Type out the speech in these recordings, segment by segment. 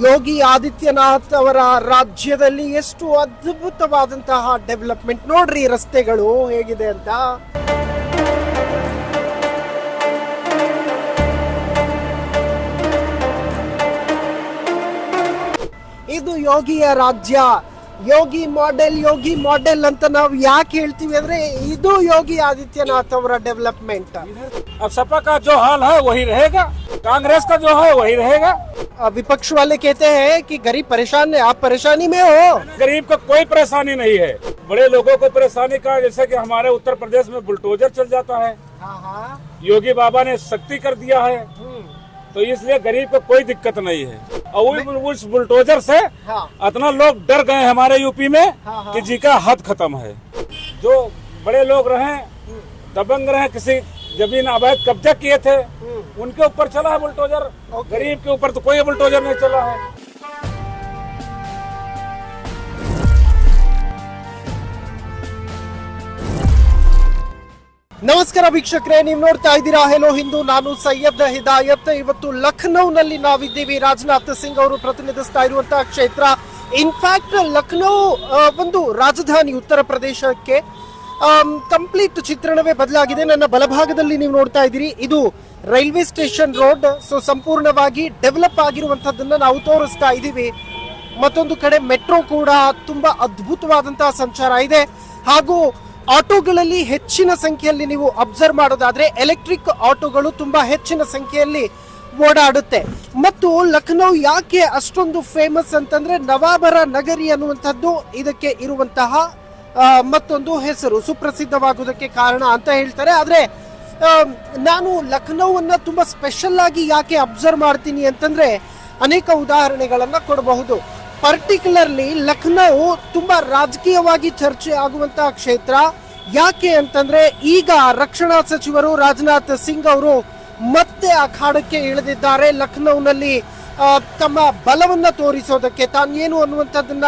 ಯೋಗಿ ಆದಿತ್ಯನಾಥ್ ಅವರ ರಾಜ್ಯದಲ್ಲಿ ಎಷ್ಟು ಅದ್ಭುತವಾದಂತಹ ಡೆವಲಪ್ಮೆಂಟ್. ನೋಡ್ರಿ ರಸ್ತೆಗಳು ಹೇಗಿದೆ ಅಂತ. ಇದು ಯೋಗಿಯ ರಾಜ್ಯ. ಯೋಗಿ ಮಾಡೆಲ್ ಯೋಗಿ ಮಾಡೆಲ್ ಅಂತ ನಾವು ಯಾಕೆ ಹೇಳ್ತೀವಿ ಅಂದ್ರೆ ಇದು ಯೋಗಿ ಆದಿತ್ಯನಾಥ್ ಅವರ ಡೆವಲಪ್ಮೆಂಟ್. ಸಪಾಕಾ ಜೋ ಹಾಲ್ ಹೈ ವಹಿ कांग्रेस का जो है वही रहेगा। विपक्ष वाले कहते हैं कि गरीब परेशान है आप परेशानी में हो। गरीब को कोई परेशानी नहीं है। बड़े लोगों को परेशानी का जैसे कि हमारे उत्तर प्रदेश में बुलडोजर चल जाता है। योगी बाबा ने सख्ती कर दिया है। तो इसलिए गरीब को कोई दिक्कत नहीं है। और उस- बुलडोजर से हाँ। इतना लोग डर गए हमारे यूपी में हाँ, हाँ। कि जी का हद खत्म है। जो बड़े लोग रहे दबंग रहे किसी जमीन अवैध कब्जा किए थे उनके ऊपर चला है बुलडोजर गरीब के ऊपर तो कोई बुलडोजर नहीं चला है ನಮಸ್ಕಾರ ವೀಕ್ಷಕರೇ ನೀವು ನೋಡ್ತಾ ಇದ್ದೀರಾ ಹೆಲೋ ಹಿಂದೂ ನಾನು ಸೈಯದ್ ಹಿದಾಯತ್ ಇವತ್ತು ಲಖನೌನಲ್ಲಿ ನಾವಿದ್ದೀವಿ ರಾಜನಾಥ್ ಸಿಂಗ್ ಅವರು ಪ್ರತಿನಿಧಿಸ್ತಾ ಇರುವಂತಹ ಕ್ಷೇತ್ರ ಇನ್ಫ್ಯಾಕ್ಟ್ ಲಖನೌ ಆ, ಒಂದು ರಾಜಧಾನಿ ಉತ್ತರ ಪ್ರದೇಶಕ್ಕೆ ಕಂಪ್ಲೀಟ್ ಚಿತ್ರಣವೇ ಬದಲಾಗಿದೆ. ನನ್ನ ಬಲಭಾಗದಲ್ಲಿ ನೀವು ನೋಡ್ತಾ ಇದ್ದೀರಿ, ಇದು ರೈಲ್ವೆ ಸ್ಟೇಷನ್ ರೋಡ್. ಸೊ ಸಂಪೂರ್ಣವಾಗಿ ಡೆವಲಪ್ ಆಗಿರುವಂತದ್ದನ್ನ ನಾವು ತೋರಿಸ್ತಾ ಇದ್ದೀವಿ. ಮತ್ತೊಂದು ಕಡೆ ಮೆಟ್ರೋ ಕೂಡ ತುಂಬಾ ಅದ್ಭುತವಾದಂತಹ ಸಂಚಾರ ಇದೆ. ಹಾಗೂ ಆಟೋಗಳಲ್ಲಿ ಹೆಚ್ಚಿನ ಸಂಖ್ಯೆಯಲ್ಲಿ ನೀವು ಅಬ್ಸರ್ವ್ ಮಾಡೋದಾದ್ರೆ ಎಲೆಕ್ಟ್ರಿಕ್ ಆಟೋಗಳು ತುಂಬಾ ಹೆಚ್ಚಿನ ಸಂಖ್ಯೆಯಲ್ಲಿ ಓಡಾಡುತ್ತೆ. ಮತ್ತು ಲಖನೌ ಯಾಕೆ ಅಷ್ಟೊಂದು ಫೇಮಸ್ ಅಂತಂದ್ರೆ ನವಾಬರ ನಗರಿ ಅನ್ನುವಂಥದ್ದು ಇದಕ್ಕೆ ಇರುವಂತಹ ಮತ್ತೊಂದು ಹೆಸರು ಸುಪ್ರಸಿದ್ಧವಾಗುವುದಕ್ಕೆ ಕಾರಣ ಅಂತ ಹೇಳ್ತಾರೆ. ಆದರೆ ನಾನು ಲಖನೌವನ್ನು ತುಂಬ ಸ್ಪೆಷಲ್ ಆಗಿ ಯಾಕೆ ಅಬ್ಸರ್ವ್ ಮಾಡ್ತೀನಿ ಅಂತಂದರೆ, ಅನೇಕ ಉದಾಹರಣೆಗಳನ್ನು ಕೊಡಬಹುದು. ಪರ್ಟಿಕ್ಯುಲರ್ಲಿ ಲಖನೌ ತುಂಬ ರಾಜಕೀಯವಾಗಿ ಚರ್ಚೆ ಆಗುವಂತಹ ಕ್ಷೇತ್ರ. ಯಾಕೆ ಅಂತಂದ್ರೆ, ಈಗ ರಕ್ಷಣಾ ಸಚಿವರು ರಾಜನಾಥ್ ಸಿಂಗ್ ಅವರು ಮತ್ತೆ ಅಖಾಡಕ್ಕೆ ಇಳಿದಿದ್ದಾರೆ. ಲಖನೌನಲ್ಲಿ ತಮ್ಮ ಬಲವನ್ನು ತೋರಿಸೋದಕ್ಕೆ ತಾನೇನು ಅನ್ನುವಂಥದ್ದನ್ನ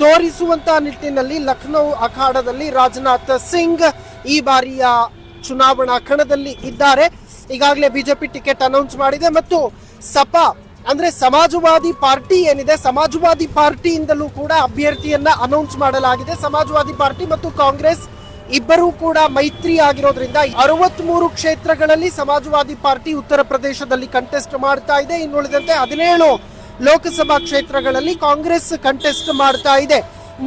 ತೋರಿಸುವಂತ ನಿಟ್ಟಿನಲ್ಲಿ ಲಖನೌ ಅಖಾಡದಲ್ಲಿ ರಾಜನಾಥ್ ಸಿಂಗ್ ಈ ಬಾರಿಯ ಚುನಾವಣಾ ಕಣದಲ್ಲಿ ಇದ್ದಾರೆ. ಈಗಾಗಲೇ ಬಿಜೆಪಿ ಟಿಕೆಟ್ ಅನೌನ್ಸ್ ಮಾಡಿದೆ ಮತ್ತು ಸಪಾ, ಅಂದ್ರೆ ಸಮಾಜವಾದಿ ಪಾರ್ಟಿ ಏನಿದೆ, ಸಮಾಜವಾದಿ ಪಾರ್ಟಿಯಿಂದಲೂ ಕೂಡ ಅಭ್ಯರ್ಥಿಯನ್ನ ಅನೌನ್ಸ್ ಮಾಡಲಾಗಿದೆ. ಸಮಾಜವಾದಿ ಪಾರ್ಟಿ ಮತ್ತು ಕಾಂಗ್ರೆಸ್ ಇಬ್ಬರೂ ಕೂಡ ಮೈತ್ರಿ ಆಗಿರೋದ್ರಿಂದ ಅರವತ್ ಕ್ಷೇತ್ರಗಳಲ್ಲಿ ಸಮಾಜವಾದಿ ಪಾರ್ಟಿ ಉತ್ತರ ಪ್ರದೇಶದಲ್ಲಿ ಕಂಟೆಸ್ಟ್ ಮಾಡ್ತಾ ಇದೆ. ಇನ್ನುಳಿದಂತೆ ಹದಿನೇಳು ಲೋಕಸಭಾ ಕ್ಷೇತ್ರಗಳಲ್ಲಿ ಕಾಂಗ್ರೆಸ್ ಕಂಟೆಸ್ಟ್ ಮಾಡ್ತಾ ಇದೆ.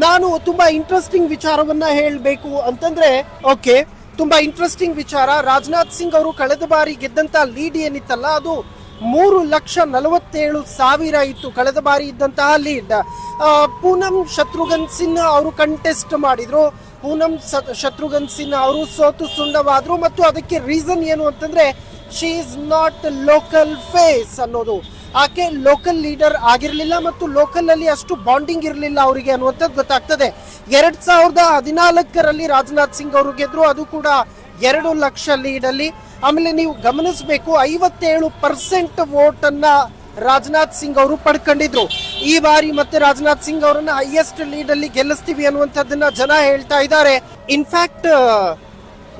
ನಾನು ತುಂಬಾ ಇಂಟ್ರೆಸ್ಟಿಂಗ್ ವಿಚಾರವನ್ನ ಹೇಳಬೇಕು ಅಂತಂದ್ರೆ ಓಕೆ ತುಂಬಾ ಇಂಟ್ರೆಸ್ಟಿಂಗ್ ವಿಚಾರ. ರಾಜನಾಥ್ ಸಿಂಗ್ ಅವರು ಕಳೆದ ಬಾರಿ ಗೆದ್ದಂತ ಲೀಡ್ ಏನಿತ್ತಲ್ಲ, ಅದು ಮೂರು ಲಕ್ಷ ನಲವತ್ತೇಳು ಸಾವಿರ ಇತ್ತು ಕಳೆದ ಬಾರಿ ಇದ್ದಂತಹ ಲೀಡ್ ಪೂನಂ ಶತ್ರುಘ್ನ್ ಸಿನ್ಹಾ ಅವರು ಕಂಟೆಸ್ಟ್ ಮಾಡಿದ್ರು. ಪೂನಂ ಶತ್ರುಘ್ನ್ ಸಿನ್ಹಾ ಅವರು ಸೋತು ಸುಣ್ಣವಾದ್ರು ಮತ್ತು ಅದಕ್ಕೆ ರೀಸನ್ ಏನು ಅಂತಂದ್ರೆ she is not local face ಅನ್ನೋದು. ಆಕೆ ಲೋಕಲ್ ಲೀಡರ್ ಆಗಿರಲಿಲ್ಲ ಮತ್ತು ಲೋಕಲ್ ಅಲ್ಲಿ ಅಷ್ಟು ಬಾಂಡಿಂಗ್ ಇರಲಿಲ್ಲ ಅವರಿಗೆ ಅನ್ನುವಂಥದ್ದು ಗೊತ್ತಾಗ್ತದೆ. ಎರಡ್ ಸಾವಿರದ ಹದಿನಾಲ್ಕರಲ್ಲಿ ರಾಜನಾಥ್ ಸಿಂಗ್ ಅವರು ಗೆದ್ರು, ಅದು ಕೂಡ ಎರಡು ಲಕ್ಷ ಲೀಡಲ್ಲಿ ಆಮೇಲೆ ನೀವು ಗಮನಿಸಬೇಕು, ಐವತ್ತೇಳು ಪರ್ಸೆಂಟ್ ವೋಟ್ ಅನ್ನ ರಾಜನಾಥ್ ಸಿಂಗ್ ಅವರು ಪಡ್ಕೊಂಡಿದ್ರು. ಈ ಬಾರಿ ಮತ್ತೆ ರಾಜನಾಥ್ ಸಿಂಗ್ ಅವರನ್ನ ಹೈಯೆಸ್ಟ್ ಲೀಡ್ ಅಲ್ಲಿ ಗೆಲ್ಲಿಸ್ತೀವಿ ಅನ್ನುವಂಥದ್ದನ್ನ ಜನ ಹೇಳ್ತಾ ಇದ್ದಾರೆ. ಇನ್ಫ್ಯಾಕ್ಟ್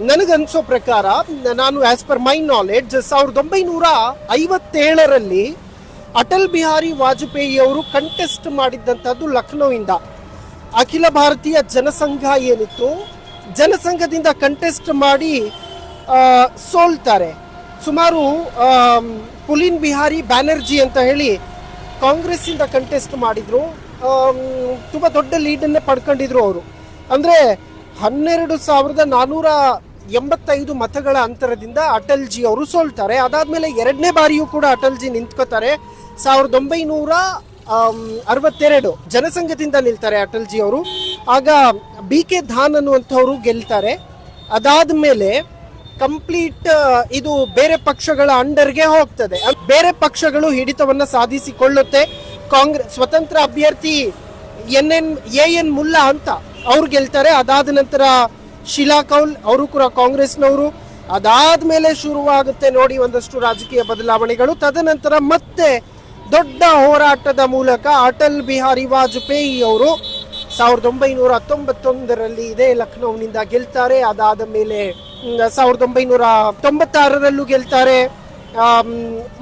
ನನಗನ್ಸೋ ಪ್ರಕಾರ, ನಾನು ಆಸ್ ಪರ್ ಮೈ ನಾಲೆಡ್ಜ್ ಸಾವಿರದ ಒಂಬೈನೂರ ಐವತ್ತೇಳರಲ್ಲಿ ಅಟಲ್ ಬಿಹಾರಿ ವಾಜಪೇಯಿ ಅವರು ಕಂಟೆಸ್ಟ್ ಮಾಡಿದ್ದಂಥದ್ದು ಲಖನೌಯಿಂದ ಅಖಿಲ ಭಾರತೀಯ ಜನಸಂಘ ಏನಿತ್ತು? ಜನಸಂಘದಿಂದ ಕಂಟೆಸ್ಟ್ ಮಾಡಿ ಸೋಲ್ತಾರೆ. ಸುಮಾರು ಪುಲಿನ್ ಬಿಹಾರಿ ಬ್ಯಾನರ್ಜಿ ಅಂತ ಹೇಳಿ ಕಾಂಗ್ರೆಸ್ ಇಂದ ಕಂಟೆಸ್ಟ್ ಮಾಡಿದ್ರು ತುಂಬ ದೊಡ್ಡ ಲೀಡನ್ನೇ ಪಡ್ಕೊಂಡಿದ್ರು ಅವರು. ಅಂದ್ರೆ ಹನ್ನೆರಡು ಸಾವಿರದ ನಾನೂರ ಎಂಬತ್ತೈದು ಮತಗಳ ಅಂತರದಿಂದ ಅಟಲ್ ಜಿ ಅವರು ಸೋಲ್ತಾರೆ. ಅದಾದ್ಮೇಲೆ ಎರಡನೇ ಬಾರಿಯೂ ಕೂಡ ಅಟಲ್ ಜಿ ನಿಂತ್ಕೋತಾರೆ. ಸಾವಿರದ ಒಂಬೈನೂರ ಅರವತ್ತೆರಡು ಜನಸಂಘದಿಂದ ನಿಲ್ತಾರೆ ಅಟಲ್ ಜಿ ಅವರು. ಆಗ ಬಿ ಕೆ ಧಾನ್ ಅನ್ನುವಂಥವ್ರು ಗೆಲ್ತಾರೆ. ಅದಾದ ಮೇಲೆ ಕಂಪ್ಲೀಟ್ ಇದು ಬೇರೆ ಪಕ್ಷಗಳ ಅಂಡರ್ಗೆ ಹೋಗ್ತದೆ. ಬೇರೆ ಪಕ್ಷಗಳು ಹಿಡಿತವನ್ನು ಸಾಧಿಸಿಕೊಳ್ಳುತ್ತೆ. ಕಾಂಗ್ರೆಸ್ ಸ್ವತಂತ್ರ ಅಭ್ಯರ್ಥಿ N N, A N Mulla ಅಂತ ಅವ್ರು ಗೆಲ್ತಾರೆ. ಅದಾದ ನಂತರ ಶಿಲಾ ಕೌಲ್, ಅವರು ಕೂಡ ಕಾಂಗ್ರೆಸ್ನವರು. ಅದಾದ ಮೇಲೆ ಶುರುವಾಗುತ್ತೆ ನೋಡಿ ಒಂದಷ್ಟು ರಾಜಕೀಯ ಬದಲಾವಣೆಗಳು. ತದನಂತರ ಮತ್ತೆ ದೊಡ್ಡ ಹೋರಾಟದ ಮೂಲಕ ಅಟಲ್ ಬಿಹಾರಿ ವಾಜಪೇಯಿ ಅವರು ಸಾವಿರದ ಒಂಬೈನೂರ ಹತ್ತೊಂಬತ್ತೊಂದರಲ್ಲಿ ಇದೇ ಲಖನೌನಿಂದ ಗೆಲ್ತಾರೆ. ಅದಾದ ಮೇಲೆ ಸಾವಿರದ ಒಂಬೈನೂರ ತೊಂಬತ್ತಾರರಲ್ಲೂ ಗೆಲ್ತಾರೆ.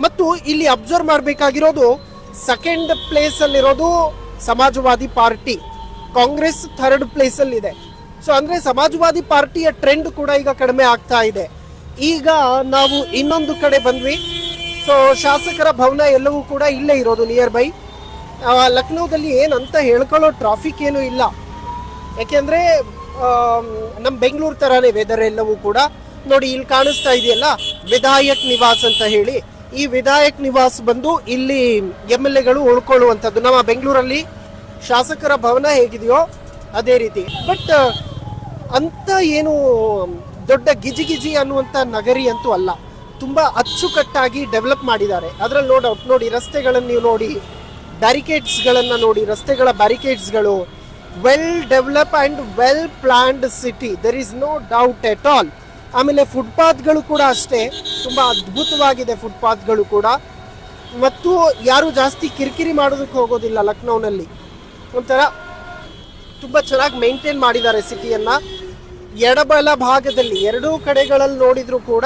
ಮತ್ತು ಇಲ್ಲಿ ಅಬ್ಸರ್ವ್ ಮಾಡಬೇಕಾಗಿರೋದು second place ಅಲ್ಲಿರೋದು Samajwadi party. Congress third place ಅಲ್ಲಿ ಇದೆ ಸೊ, ಅಂದ್ರೆ ಸಮಾಜವಾದಿ ಪಾರ್ಟಿಯ ಟ್ರೆಂಡ್ ಕೂಡ ಈಗ ಕಡಿಮೆ ಆಗ್ತಾ ಇದೆ. ಈಗ ನಾವು ಇನ್ನೊಂದು ಕಡೆ ಬಂದ್ವಿ. ಸೊ ಶಾಸಕರ ಭವನ ಎಲ್ಲವೂ ಕೂಡ ಇಲ್ಲೇ ಇರೋದು ನಿಯರ್ ಬೈ ಲಕ್ನೋದಲ್ಲಿ ಏನಂತ ಹೇಳ್ಕೊಳ್ಳೋ ಟ್ರಾಫಿಕ್ ಏನೂ ಇಲ್ಲ. ಯಾಕೆಂದ್ರೆ ನಮ್ಮ ಬೆಂಗಳೂರು ಥರನೇ ವೆದರ್ ಎಲ್ಲವೂ ಕೂಡ ನೋಡಿ ಇಲ್ಲಿ ಕಾಣಿಸ್ತಾ ಇದೆಯಲ್ಲ, ವಿಧಾಯಕ್ ನಿವಾಸ್ ಅಂತ ಹೇಳಿ. ಈ ವಿಧಾಯಕ್ ನಿವಾಸ್ ಬಂದು ಇಲ್ಲಿ ಎಂ ಎಲ್ ಎಗಳು ಉಳ್ಕೊಳ್ಳುವಂಥದ್ದು. ನಮ್ಮ ಬೆಂಗಳೂರಲ್ಲಿ ಶಾಸಕರ ಭವನ ಹೇಗಿದೆಯೋ ಅದೇ ರೀತಿ. ಬಟ್ ಅಂತ ಏನು ದೊಡ್ಡ ಗಿಜಿ ಗಿಜಿ ಅನ್ನುವಂಥ ನಗರಿ ಅಂತೂ ಅಲ್ಲ. ತುಂಬಾ ಅಚ್ಚುಕಟ್ಟಾಗಿ ಡೆವಲಪ್ ಮಾಡಿದ್ದಾರೆ. ಅದರಲ್ಲಿ ನೋ ಡೌಟ್ ನೋಡಿ, ರಸ್ತೆಗಳನ್ನು ನೀವು ನೋಡಿ ಬ್ಯಾರಿಕೇಡ್ಸ್ಗಳನ್ನು ನೋಡಿ, ರಸ್ತೆಗಳ ಬ್ಯಾರಿಕೇಡ್ಸ್ಗಳು well develop and well planned city there is no doubt at all ಆಮೇಲೆ ಫುಟ್ಪಾತ್ಗಳು ಕೂಡ ಅಷ್ಟೇ. ತುಂಬಾ ಅದ್ಭುತವಾಗಿದೆ ಫುಟ್ಪಾತ್ಗಳು ಕೂಡ. ಮತ್ತು ಯಾರು ಜಾಸ್ತಿ ಕಿರಿಕಿರಿ ಮಾಡೋದಕ್ಕೆ ಹೋಗೋದಿಲ್ಲ ಲಕ್ನೋನಲ್ಲಿ. ಒಂಥರ ತುಂಬ ಚೆನ್ನಾಗಿ ಮೇಂಟೈನ್ ಮಾಡಿದ್ದಾರೆ ಸಿಟಿಯನ್ನು ಎಡಬಲ ಭಾಗದಲ್ಲಿ, ಎರಡೂ ಕಡೆಗಳಲ್ಲಿ ನೋಡಿದರೂ ಕೂಡ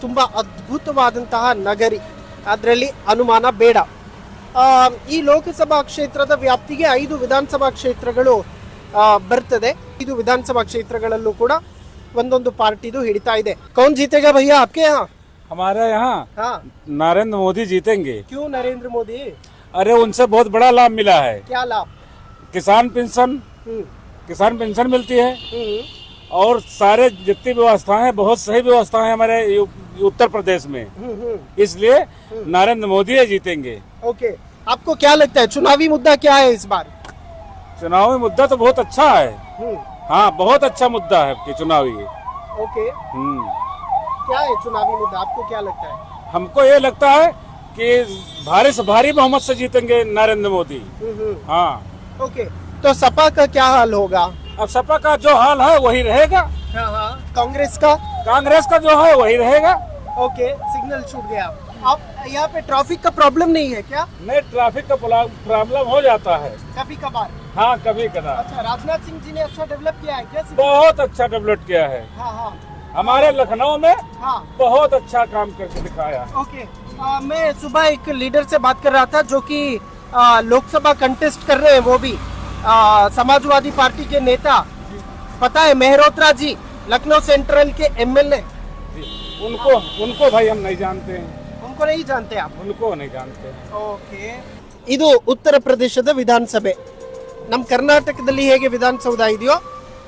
ತುಂಬ ಅದ್ಭುತವಾದಂತಹ ನಗರಿ. ಅದರಲ್ಲಿ ಅನುಮಾನ ಬೇಡ. ಈ ಲೋಕಸಭಾ ಕ್ಷೇತ್ರದ ವ್ಯಾಪ್ತಿಗೆ ಐದು ವಿಧಾನಸಭಾ ಕ್ಷೇತ್ರಗಳು ಬರ್ತದೆ. ಇದು ವಿಧಾನಸಭಾ ಕ್ಷೇತ್ರಗಳಲ್ಲೂ ಕೂಡ ಒಂದೊಂದು ಪಾರ್ಟಿದು ಹಿಡಿತಾ ಇದೆ. ಕೌನ್ ಜೀತೆಗಾ ಭಯ್ಯ ಆಪ್ಕೆ ಹಮಾರೆ ಹಾ. ನರೇಂದ್ರ ಮೋದಿ ಜೀತೆಂಗೆ. ಕ್ಯೂ ನರೇಂದ್ರ ಮೋದಿ? ಅರೆ ಉನ್ಸೆ ಬಹುತ್ ಬಡ ಲಾಭ ಮಿಲಾ ಹೈ. ಕ್ಯಾ ಲಾಭ? ಕಿಸಾನ್ ಪಿನ್ಸನ್? ಕಿಸಾನ್ ಪಿನ್ಸನ್ ಮಿಲ್ತಿ ಹೈ. और सारे जितनी व्यवस्थाएँ हैं बहुत सही व्यवस्थाएँ हैं हमारे उत्तर प्रदेश में। हम्म हम्म। इसलिए नरेंद्र मोदी ही जीतेंगे। ओके। आपको क्या लगता है चुनावी मुद्दा क्या है इस बार? चुनावी मुद्दा तो बहुत अच्छा है। हम्म। हाँ बहुत अच्छा मुद्दा है आपके चुनावी। ओके। हम्म। क्या है चुनावी मुद्दा? आपको क्या लगता है? हमको ये लगता है कि भारी से भारी बहुमत से जीतेंगे नरेंद्र मोदी। हम्म हम्म। हाँ। ओके तो सपा का क्या हाल होगा? अब सपा का जो हाल है वही रहेगा। हाँ हाँ। कांग्रेस का? कांग्रेस का जो है वही रहेगा। ओके सिग्नल छूट गया। आप यहाँ पे ट्रैफ़िक का प्रॉब्लम नहीं है क्या? नहीं ट्रैफ़िक का प्रॉब्लम हो जाता है। कभी कभार? हाँ कभी कदा अच्छा राजनाथ सिंह जी ने अच्छा डेवलप किया है क्या? बहुत अच्छा डेवलप किया है। हाँ हाँ। हमारे लखनऊ में हाँ। बहुत अच्छा काम करके दिखाया। ओके। आ, मैं सुबह एक लीडर से बात कर रहा था जो कि लोकसभा कंटेस्ट कर रहे हैं वो भी। समाजवादी पार्टी के नेता पता है मेहरोत्रा जी लखनऊ सेंट्रल के एमएलए उनको उनको भाई हम नहीं जानते हैं उनको नहीं जानते आप उनको नहीं जानते हैं ಓಕೆ ಇದು ಉತ್ತರ ಪ್ರದೇಶದ ವಿಧಾನಸಭೆ ನಮ್ಮ ಕರ್ನಾಟಕದಲ್ಲಿ ಹೇಗೆ ವಿಧಾನಸೌಧ ಇದೆಯೋ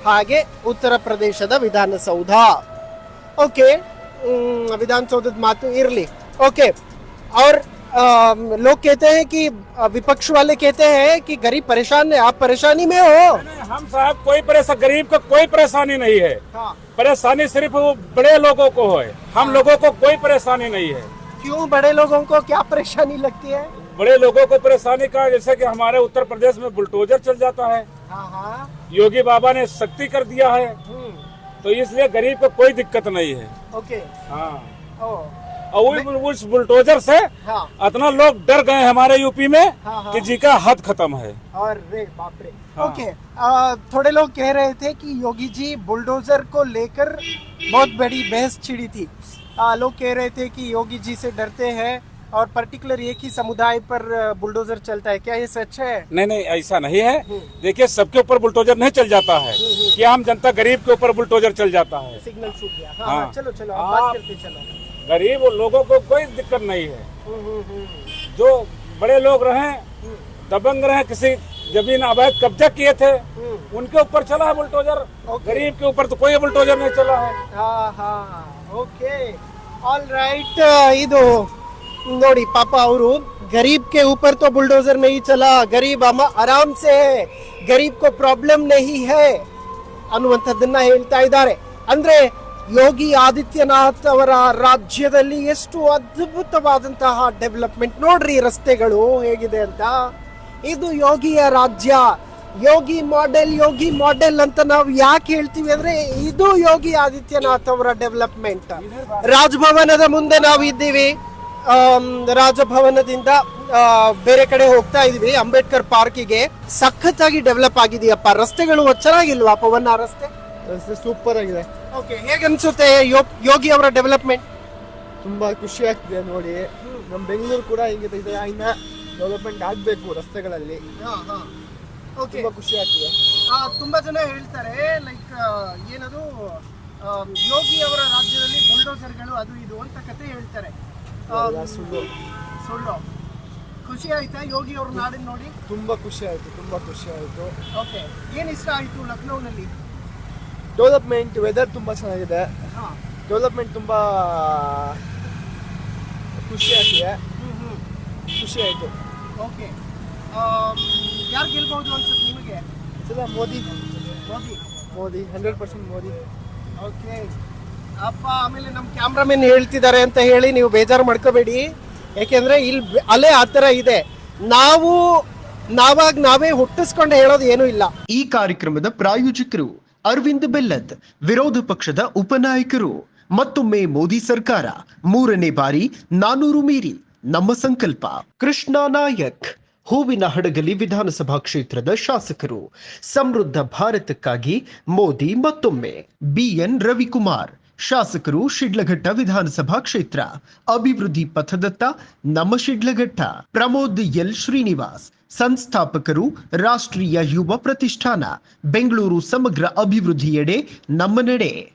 ಹಾಗೆ ಉತ್ತರ ಪ್ರದೇಶದ ವಿಧಾನಸೌಧ ಓಕೆ ವಿಧಾನಸೌಧದ ಮಾತು ಇರಲಿ ಓಕೆ और लोग कहते हैं कि विपक्ष वाले कहते हैं कि गरीब परेशान है आप परेशानी में हो। हम साहब कोई परेशान गरीब को कोई परेशानी नहीं है। हाँ। परेशानी सिर्फ़ वो बड़े लोगों को है। हम लोगों को कोई परेशानी नहीं है। क्यों? बड़े लोगों को क्या परेशानी लगती है? बड़े लोगों को परेशानी का जैसे कि हमारे उत्तर प्रदेश में बुलडोजर चल जाता है। हाँ हाँ। योगी बाबा ने सख्ती कर दिया है। हम्म, तो इसलिए गरीब को कोई दिक्कत नहीं है। ओके। हाँ। ओ। और वो- उस बुलडोजर से हाँ। इतना लोग डर गए हमारे यूपी में हाँ, हाँ। कि जी का हद खत्म है। और रे बाप रे। हाँ। ओके आ, थोड़े लोग कह रहे थे कि योगी जी बुलडोजर को लेकर बहुत बड़ी बहस छिड़ी थी। आ, लोग कह रहे थे कि योगी जी से डरते हैं और पर्टिकुलर एक ही समुदाय पर बुलडोजर चलता है। क्या ये सच है? नहीं नहीं ऐसा नहीं है। देखिए सबके ऊपर बुलडोजर नहीं चल जाता है। कि आम जनता गरीब के ऊपर बुलडोजर चल जाता है। सिग्नल छूट गया। हाँ, हाँ। हाँ चलो चलो आप- बात करते चलो। गरीब लोगों को कोई दिक्कत नहीं है हम्म, हम्म, हम्म, जो बड़े लोग रहे दबंग रहे किसी जमीन अवैध कब्जा किए थे हम्म। उनके ऊपर चला है बुलडोजर ओके। गरीब के ऊपर तो कोई बुलडोजर नहीं चला है हाँ हाँ ಓಕೆ ಆಲ್ ರೈಟ್ ಇದು ನೋಡಿ ಪಾಪ ಅವರು गरीब के ऊपर तो बुलडोजर नहीं चला गरीब हम आराम से है गरीब को प्रॉब्लम नहीं है ಅನ್ನುವಂಥದ್ದನ್ನ ಹೇಳ್ತಾ ಇದ್ದಾರೆ ಅಂದ್ರೆ ಯೋಗಿ ಆದಿತ್ಯನಾಥ್ ಅವರ ರಾಜ್ಯದಲ್ಲಿ ಎಷ್ಟು ಅದ್ಭುತವಾದಂತಹ ಡೆವಲಪ್ಮೆಂಟ್ ನೋಡ್ರಿ, ರಸ್ತೆಗಳು ಹೇಗಿದೆ ಅಂತ. ಇದು ಯೋಗಿಯ ರಾಜ್ಯ. ಯೋಗಿ ಮಾಡೆಲ್ ಯೋಗಿ ಮಾಡೆಲ್ ಅಂತ ನಾವು ಯಾಕೆ ಹೇಳ್ತೀವಿ ಅಂದ್ರೆ ಇದು ಯೋಗಿ ಆದಿತ್ಯನಾಥ್ ಅವರ ಡೆವಲಪ್ಮೆಂಟ್. ರಾಜಭವನದ ಮುಂದೆ ನಾವು ಇದ್ದೀವಿ. ರಾಜಭವನದಿಂದ ಬೇರೆ ಕಡೆ ಹೋಗ್ತಾ ಇದೀವಿ, ಅಂಬೇಡ್ಕರ್ ಪಾರ್ಕಿಗೆ. ಸಖತ್ತಾಗಿ ಡೆವಲಪ್ ಆಗಿದೆಯಪ್ಪ. ರಸ್ತೆಗಳು ಚೆನ್ನಾಗಿಲ್ವಾ ಪವನ್ ರಸ್ತೆ? ಸೂಪರ್ ಆಗಿದೆ. ಓಕೆ ಹೇಗನ್ಸುತ್ತೆ ಯೋ- ಯೋಗಿ ಅವರ ಡೆವಲಪ್ಮೆಂಟ್ ತುಂಬಾ ಖುಷಿ ಆಗ್ತಿದೆ ನೋಡಿ. ನಮ್ಮ ಬೆಂಗಳೂರು ಕೂಡ ಹಿಂಗೆ ಇದೆ ಇನ್ನ ಡೆವಲಪ್ಮೆಂಟ್ ಆಗಬೇಕು ರಸ್ತೆಗಳಲ್ಲಿ. ಓಕೆ ತುಂಬಾ ಖುಷಿ ಆಗ್ತಿದೆ. ತುಂಬಾ ಜನ ಹೇಳ್ತಾರೆ ಲೈಕ್ ಏನದು ಯೋಗಿ ಅವರ ರಾಜ್ಯದಲ್ಲಿ ಬುಲ್ಡೋಸರ್ಗಳು ಅದು ಇದು ಅಂತ ಕತೆ ಹೇಳ್ತಾರೆ. ಎಲ್ಲ ಸುಳ್ಳು. ಸುಳ್ಳು. ಖುಷಿ ಆಯ್ತಾ ಯೋಗಿ ಅವ್ರ ನಾಡಿನ ನೋಡಿ? ತುಂಬಾ ಖುಷಿ ಆಯ್ತು ತುಂಬಾ ಖುಷಿ ಆಯ್ತು. ಓಕೆ ಏನ್ ಇಷ್ಟ ಆಯ್ತು ಲಕ್ನೋನಲ್ಲಿ? ಡೆವಲಪ್ಮೆಂಟ್ ವೆದರ್ ತುಂಬ ಚೆನ್ನಾಗಿದೆ. ಹಾ. ಡೆವಲಪ್ಮೆಂಟ್ ತುಂಬ ಖುಷಿ ಆಗ್ತಿದೆ. ಹ್ಮ್ ಖುಷಿ ಆಯಿತು. ಓಕೆ ಯಾರು ಗೆಲ್ಬಹುದು ಅನ್ಸುತ್ತೆ ನಿಮಗೆ? ಸಲ Modi. Modi. Modi hundred percent Modi. Okay ಅಪ್ಪ ಆಮೇಲೆ ನಮ್ಮ ಕ್ಯಾಮ್ರಾಮನ್ ಹೇಳ್ತಿದ್ದಾರೆ ಅಂತ ಹೇಳಿ ನೀವು ಬೇಜಾರು ಮಾಡ್ಕೋಬೇಡಿ. ಯಾಕೆಂದ್ರೆ ಇಲ್ಲಿ ಬೆ- ಅಲೆ ಆ ಥರ ಇದೆ. ನಾವು ನಾವಾಗ ನಾವೇ ಹುಟ್ಟಿಸ್ಕೊಂಡು ಹೇಳೋದು ಏನೂ ಇಲ್ಲ. ಈ ಕಾರ್ಯಕ್ರಮದ ಪ್ರಾಯೋಜಕರು ಅರವಿಂದ್ ಬೆಲ್ಲದ್ ವಿರೋಧ ಪಕ್ಷದ ಉಪನಾಯಕರು. ಮತ್ತೊಮ್ಮೆ ಮೋದಿ ಸರ್ಕಾರ, ಮೂರನೇ ಬಾರಿ ನಾನೂರು ಮೀರಿ ನಮ್ಮ ಸಂಕಲ್ಪ. ಕೃಷ್ಣ ನಾಯಕ್, ಹೂವಿನ ಹಡಗಲಿ ವಿಧಾನಸಭಾ ಕ್ಷೇತ್ರದ ಶಾಸಕರು. ಸಮೃದ್ಧ ಭಾರತಕ್ಕಾಗಿ ಮೋದಿ ಮತ್ತೊಮ್ಮೆ. ಬಿಎನ್ ರವಿಕುಮಾರ್, ಶಾಸಕರು ಶಿಡ್ಲಘಟ್ಟ ವಿಧಾನಸಭಾ ಕ್ಷೇತ್ರ. ಅಭಿವೃದ್ಧಿ ಪಥದತ್ತ ನಮ್ಮ ಶಿಡ್ಲಘಟ್ಟ. ಪ್ರಮೋದ್ ಎಲ್ ಶ್ರೀನಿವಾಸ್ ಸಂಸ್ಥಾಪಕರು ರಾಷ್ಟ್ರೀಯ ಯುವ ಪ್ರತಿಷ್ಠಾನ. ಬೆಂಗಳೂರು ಸಮಗ್ರ ಅಭಿವೃದ್ಧಿಯೆಡೆ ನಮ್ಮ ನಡೆ